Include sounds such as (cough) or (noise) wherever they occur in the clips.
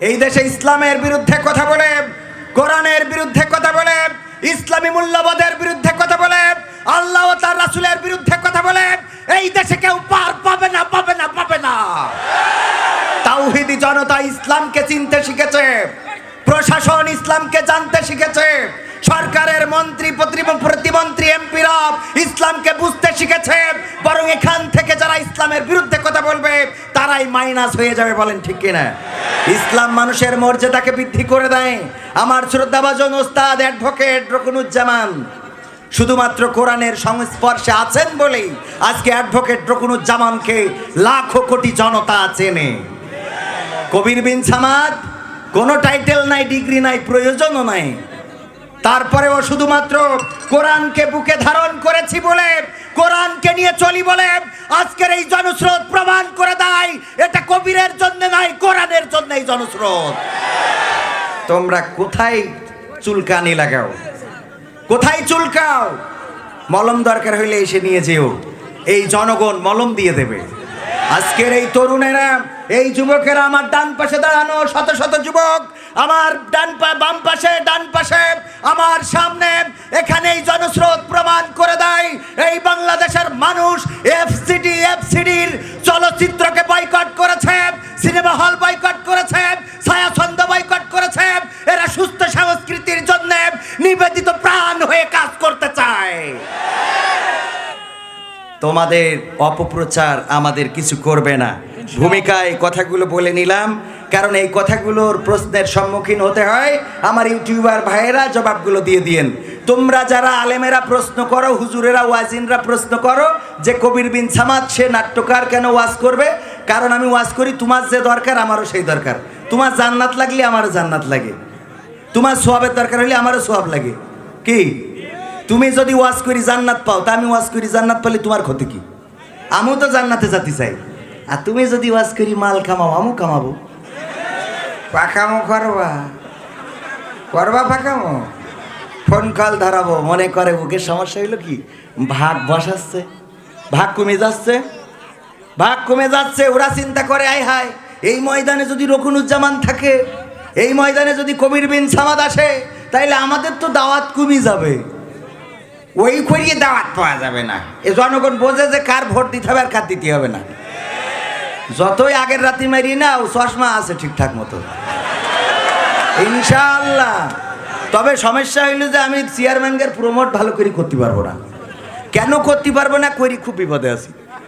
এই দেশে ইসলামের বিরুদ্ধে কথা বলে, কোরআনের বিরুদ্ধে কথা বলে, ইসলামী মূল্যবোধের বিরুদ্ধে কথা বলে, আল্লাহ তার রাসূলের বিরুদ্ধে কথা বলে, এই দেশে কেউ পার পাবে না পাবে না পাবে না। তাওহিদি জনতা ইসলামকে চিনতে শিখেছে, প্রশাসন ইসলামকে জানতে শিখেছে সরকারের মন্ত্রী প্রতিম- প্রতিমন্ত্রী, এমপিরা ইসলামকে বুঝতে শিখেছে, বরং এখান থেকে যারা ইসলামের বিরুদ্ধে কথা বলবে, তারাই মাইনাস হয়ে যাবে বলেন ঠিক কিনা? ইসলাম মানুষের মর্যাদাকে বৃদ্ধি করে দেয়। আমার শ্রদ্ধাভাজন ওস্তাদ, অ্যাডভোকেট রকুনুজ্জামান, শুধুমাত্র কোরআনের সংস্পর্শে আছেন বলেই আজকে অ্যাডভোকেট রকুনুজ্জামানকে লাখো কোটি জনতা চেনে। কবির বিন সামাদ, কোনো টাইটেল নাই, ডিগ্রি নাই, প্রয়োজনও নাই। তারপরেও শুধুমাত্র কোরআনকে বুকে ধারণ করেছি বলে, কোরআনকে নিয়ে চলি বলে আজকের এই জনস্রোত প্রমাণ করে দেয়। এটা কবিরের জন্য নাই কোরআনের জন্য এই জনস্রোত। তোমরা কোথায় চুলকানি লাগাও? কোথায় চুলকাও? মলম দরকার হইলে এসে নিয়ে যেও। এই জনগণ মলম দিয়ে দেবে। আজকের এই তরুণেরা, এই যুবকেরা আমার ডান পাশে দাঁড়ানো শত শত যুবক, আমার ডান পা বাম পাশে, ডান পাশে আমার সামনে এখানে এই জনস্রোত প্রমাণ করে দেয়। এই বাংলাদেশের মানুষ এফসিডি এফসিডির চলচ্চিত্রকে বয়কট করেছে সিনেমা হল বয়কট করেছে, ছায়াছন্দ বয়কট করেছে। এরা সুস্থ সংস্কৃতির জন্য নিবেদিত প্রাণ হয়ে কাজ করতে চায়। তোমাদের অপপ্রচার আমাদের কিছু করবে না। ভূমিকায় কথাগুলো বলে নিলাম। কারণ এই কথাগুলোর প্রশ্নের সম্মুখীন হতে হয়। আমার ইউটিউবার ভাইয়েরা জবাবগুলো দিয়ে দিয়েন। তোমরা যারা আলেমেরা প্রশ্ন করো, হুজুরেরা, ওয়াজিনরা প্রশ্ন করো, যে কবির বিন সামাদ, সে নাট্যকার কেন ওয়াজ করবে? কারণ আমি ওয়াজ করি, তোমার যে দরকার, আমারও সেই দরকার। তোমার জান্নাত লাগলে আমারও জান্নাত লাগে। তোমার সোয়াবের দরকার হলে আমারও সোয়াব লাগে। কি? তুমি যদি ওয়াজ করি জান্নাত পাও, তা আমি ওয়াজ করি জান্নাত পেলে তোমার ক্ষতি কি? আমিও তো জান্নাতে যেতে চাই। আর তুমি যদি ওয়াজ করি, মাল কামাও আমিও কামাবো। পাকামো করবা। করবা পাকামো? ফোন কল ধরাবো, মনে করে বুকের সমস্যা হইল কি? ভাগ বসাচ্ছে, ভাগ কমে যাচ্ছে, ভাগ কমে যাচ্ছে, ওরা চিন্তা করে, আয় হায়, এই ময়দানে যদি রকুনুজ্জামান থাকে, এই ময়দানে যদি কবির বিন সামাদ আসে, তাইলে আমাদের তো দাওয়াত কমে যাবে। ওই করিয়ে দাওয়াত পাওয়া যাবে না। এ জনগণ বোঝে যে কার ভোট দিতে হবে আর কার দিতে হবে না। যতই আগের রাতি মারি না ও চশমা আছে ঠিকঠাক মতো। ইনশাল্লাহ তবে সমস্যা হইল যে আমি চেয়ারম্যানকে প্রমোট ভালো করে করতে পারব না। কেন করতে পারব না করি খুব বিপদে আছি।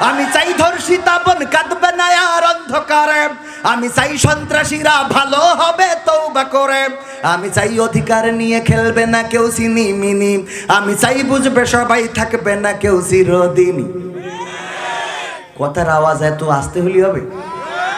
আমি চাই ধর্ষিতা বোন কাঁদবে না আর অন্ধকারে। আমি চাই সন্ত্রাসীরা ভালো হবে তৌবা করে। আমি চাই অধিকার নিয়ে খেলবে না কেউ চিনি মিনি আমি চাই বুঝবে সবাই থাকবে না কেউ চিরদিনী কথার আওয়াজ এত আসতে হলি হবে?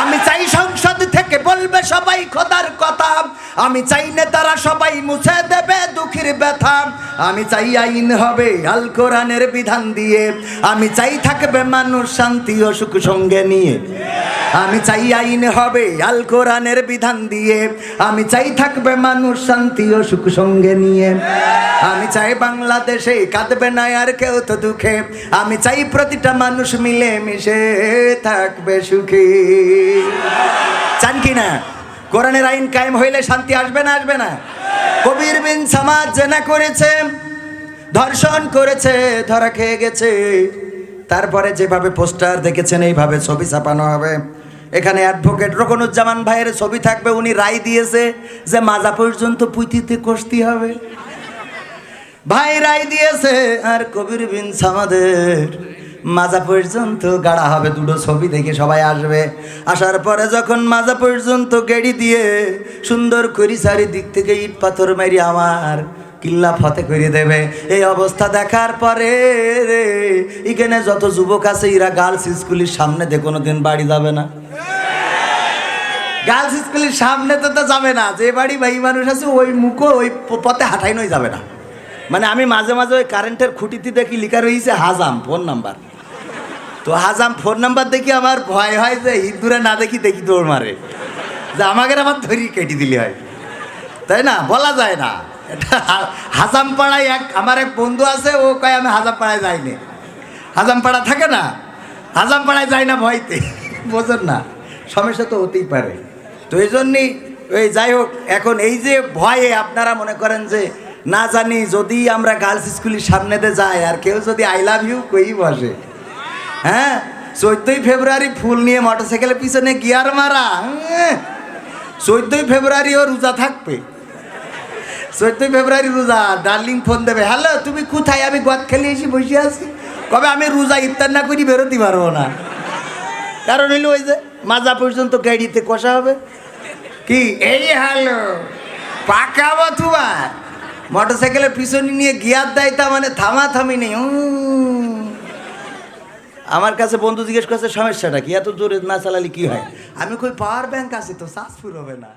আমি চাই সংসদ থেকে বলবে সবাই খোদার কথা। আমি চাই নেতারা সবাই মুছে দেবে দুঃখের ব্যথা। আমি চাই আইন হবে আল কোরআনের বিধান দিয়ে। আমি চাই থাকবে মানুষ শান্তি ও সুখ সঙ্গে নিয়ে। আমি চাই আইন হবে, আল কোরআনের বিধান দিয়ে। আমি চাই থাকবে মানুষ শান্তি ও সুখ সঙ্গে নিয়ে। আমি চাই বাংলাদেশে কাঁদবে না আর কেউ তো দুঃখে। আমি চাই প্রতিটা মানুষ মিলে মিশে থাকবে সুখী। চান কি না? কোরআনের আইন কায়েম হইলে শান্তি আসবে না আসবে না? কবির বিন সমাজ জেনা করেছে, ধর্ষণ করেছে, ধরা খেয়ে গেছে। তারপরে যেভাবে পোস্টার দেখেছেন, এইভাবে ছবি ছাপানো হবে। এখানে অ্যাডভোকেট রকনুজ্জামান ভাইয়ের ছবি থাকবে, উনি রায় দিয়েছে যে মাজা পর্যন্ত পুঁতিতে কষতি হবে। ভাই রায় দিয়েছে, আর কবির বিন সামাদের মাজা পর্যন্ত গাড়া হবে, দুটো ছবি দেখে সবাই আসবে। আসার পরে যখন মাজা পর্যন্ত গেড়ি দিয়ে সুন্দর করি চারিদিক থেকে ইট পাথর মারি আমার কিল্লা ফতে করে দেবে। এই অবস্থা দেখার পরে রে, এখানে যত যুবক আছে, এরা গার্লস স্কুলের সামনে দিয়ে কোনোদিন বাড়ি যাবে না। গার্লস স্কুলের সামনে তো যাবে না। যে বাড়ি ভাই মানুষ আছে, ওই মুখো ওই পথে হাঁটাই নই যাবে না। মানে আমি মাঝে মাঝে ওই কারেন্টের খুঁটিতে দেখি লিখা রয়েছে হাজাম ফোন নাম্বার তো হাজাম ফোন নাম্বার দেখি আমার ভয় হয় যে হিন্দুরা না দেখি দেখি দৌড় মারে। যে আমাকে আবার ধরি কেটে দিলে হয়। তাই না? বলা যায় না। (laughs) এটা হা- হাজাম পাড়ায় এক, আমার এক বন্ধু আছে, ও কয়, আমি হাজাম পাড়ায় যাইনি। হাজাম পাড়া থাকে না? হাজাম পাড়ায় যাই না ভয়তে? (laughs) বোঝেন না, সমস্যা তো হতেই পারে। তো এই জন্যই ওই যাই হোক, এখন এই যে ভয়ে আপনারা মনে করেন যে, না জানি, যদি আমরা গার্লস স্কুলের সামনে দিয়ে যাই, আর কেউ যদি আই লাভ ইউ, কই বসে? হ্যাঁ চোদ্দই ফেব্রুয়ারি ফুল নিয়ে মোটরসাইকেলের পিছনে গিয়ার মারা চোদ্দই ফেব্রুয়ারি ও রোজা থাকবে। চোদ্দই ফেব্রুয়ারি রোজা, ডার্লিং ফোন দেবে। হ্যালো, তুমি কোথায়? আমি গদ খেলে এসে বসে আছি। কবে আমি রোজা ইফতার না করি বেরোতে পারব না। কারণ হইল ওই যে মাজা পর্যন্ত গাড়িতে কষা হবে। কি? এই হ্যালো, পাকা তোমার মোটর সাইকেলের পিছনে নিয়ে গিয়ার দেয় তা মানে থামা থামি নেই। আমার কাছে বন্ধু জিজ্ঞেস করছে, সমস্যাটা কি? এত জোরে না চালালে কি হয়? আমি কই, পাওয়ার ব্যাংক আছে তো সাসফুর হবে না।